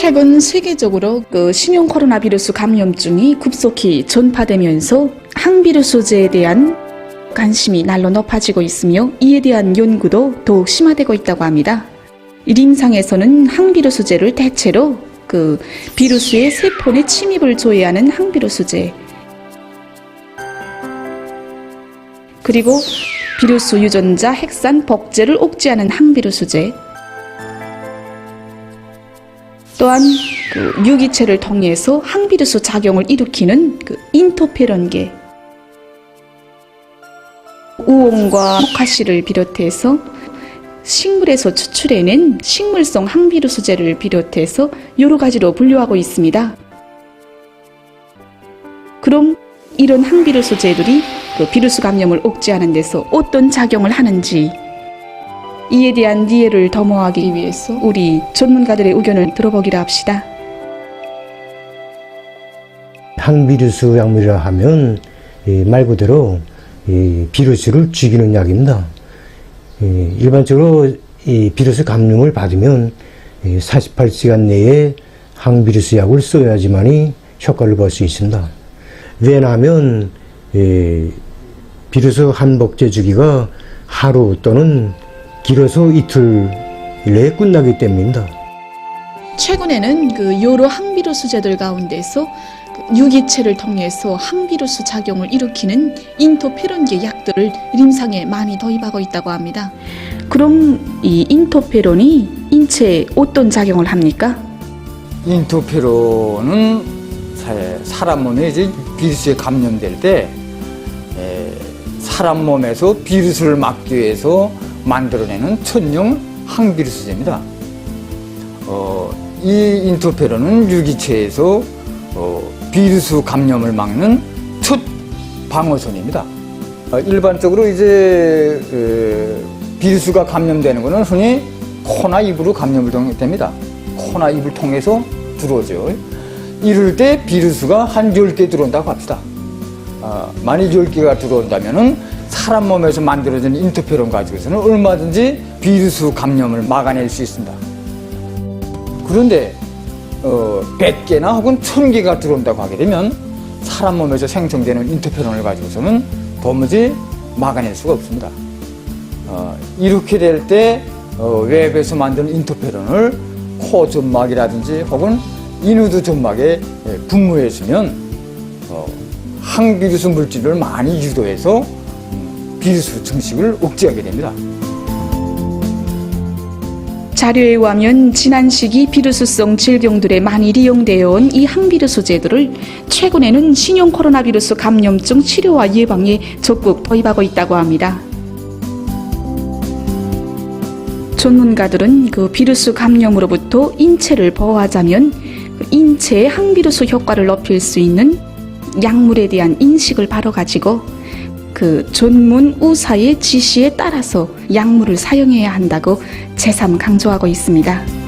최근 세계적으로 그 신형 코로나 비루스 감염증이 급속히 전파되면서 항비루스제에 대한 관심이 날로 높아지고 있으며 이에 대한 연구도 더욱 심화되고 있다고 합니다. 림상에서는 항비루스제를 대체로 그 비루스의 세포 내 침입을 조회하는 항비루스제 그리고 비루스 유전자 핵산 복제를 옥죄하는 항비루스제 또한 그 유기체를 통해서 항비루스 작용을 일으키는 그 인토페론계 우온과 모카씨를 비롯해서 식물에서 추출해낸 식물성 항비루스제를 비롯해서 여러 가지로 분류하고 있습니다. 그럼 이런 항비루스제들이 그 비루스 감염을 옥죄하는 데서 어떤 작용을 하는지 이에 대한 이해를 도모하기 위해서 우리 전문가들의 의견을 들어보기로 합시다. 항비루스 약물이라 하면 이말 그대로 이 비루스를 죽이는 약입니다. 이 일반적으로 이 비루스 감염을 받으면 이 48시간 내에 항비루스 약을 써야지만이 효과를 볼 수 있습니다. 왜냐하면 이 비루스 한복제 주기가 하루 또는 길어서 이틀 내에 끝나기 때문입니다. 최근에는 그 여러 항비루스제들 가운데서 그 유기체를 통해서 항비루스 작용을 일으키는 인토페론계 약들을 임상에 많이 도입하고 있다고 합니다. 그럼 이 인토페론이 인체에 어떤 작용을 합니까? 인토페론은 사- 사람 몸에 이제 비루스에 감염될 때 에, 사람 몸에서 비루스를 막기 위해서 만들어내는 천용 항비루스제입니다. 어, 이 인토페론은 유기체에서 어, 비루스 감염을 막는 첫 방어선입니다. 어, 일반적으로 이제 그, 비루스가 감염되는 것은 흔히 코나 입으로 감염을 동- 됩니다. 코나 입을 통해서 들어오죠. 이럴 때 비루스가 한 10개 들어온다고 합시다. 아, 만약 10개가 들어온다면은 사람 몸에서 만들어진 인터페론 가지고서는 얼마든지 비루스 감염을 막아낼 수 있습니다. 그런데 어, 100개나 혹은 1000개가 들어온다고 하게 되면 사람 몸에서 생성되는 인터페론을 가지고서는 도무지 막아낼 수가 없습니다. 어, 이렇게 될때 어, 웹에서 만든 인터페론을 코 점막이라든지 혹은 인후두 점막에 예, 분무해주면 어, 항비루스 물질을 많이 유도해서 음, 비루스 증식을 억제하게 됩니다. 자료에 의하면 지난 시기 비루스성 질병들에 많이 이용되어 온 이 항비루스제들을 최근에는 신형 코로나 비루스 감염증 치료와 예방에 적극 도입하고 있다고 합니다. 전문가들은 그 비루스 감염으로부터 인체를 보호하자면 그 인체의 항비루스 효과를 높일 수 있는 약물에 대한 인식을 바로 가지고 그 전문 의사의 지시에 따라서 약물을 사용해야 한다고 재삼 강조하고 있습니다.